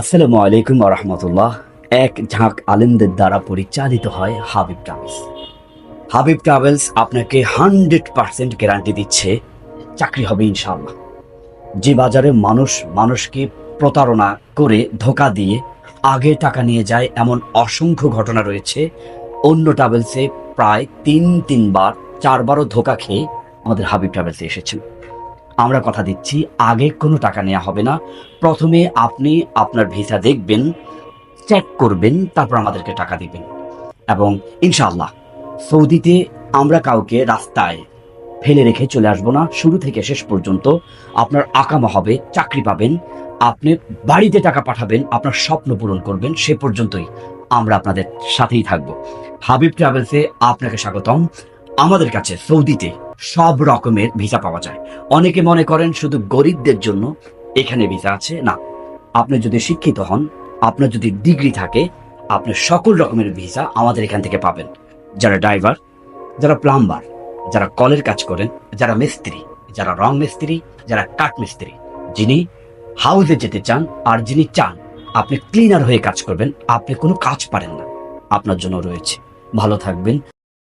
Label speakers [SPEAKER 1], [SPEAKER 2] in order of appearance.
[SPEAKER 1] আসসালামু আলাইকুম রহমতুল্লাহ। এক ঝাঁক আলেমদের দ্বারা পরিচালিত হয় হাবিব ট্রাভেলস। হাবিব ট্রাভেলস আপনাকে হান্ড্রেড পার্সেন্ট গ্যারান্টি দিচ্ছে চাকরি হবে ইনশাআল্লাহ। যে বাজারে মানুষ মানুষকে প্রতারণা করে ধোকা দিয়ে আগে টাকা নিয়ে যায় এমন অসংখ্য ঘটনা রয়েছে। অন্য ট্রাভেলসে প্রায় তিন তিনবার, চারবারও ধোকা খেয়ে আমাদের হাবিব ট্রাভেলসে এসেছেন। আমরা কথা দিচ্ছি, আগে কোনো টাকা নেওয়া হবে না। প্রথমে আপনি আপনার ভিসা দেখবেন চেক করবেন, তারপর আমাদেরকে টাকা দিবেন। এবং ইনশাআল্লাহ, সৌদিতে আমরা কাউকে রাস্তায় ফেলে রেখে চলে আসব না। শুরু থেকে শেষ পর্যন্ত আপনার আকামা হবে, চাকরি পাবেন, আপনি বাড়িতে টাকা পাঠাবেন, আপনার স্বপ্ন পূরণ করবেন, সে পর্যন্তই আমরা আপনাদের সাথেই থাকব। হাবিব ট্রাভেলসে আপনাকে স্বাগতম। আমাদের কাছে সৌদিতে সব রকমের ভিসা পাওয়া যায়। অনেকে মনে করেন শুধু গরিবদের জন্য এখানে ভিসা আছে, না। আপনি যদি শিক্ষিত হন, আপনার যদি ডিগ্রি থাকে, আপনি সকল রকমের ভিসা আমাদের এখান থেকে পাবেন। যারা ড্রাইভার, যারা প্লাম্বার, যারা কলের কাজ করেন, যারা মিস্ত্রি, যারা রং মিস্ত্রি, যারা কাঠ মিস্ত্রি, যিনি হাউসে যেতে চান আর যিনি চান, আপনি ক্লিনার হয়ে কাজ করবেন, আপনি কোনো কাজ পারেন না। আপনার জন্য রয়েছে। ভালো থাকবেন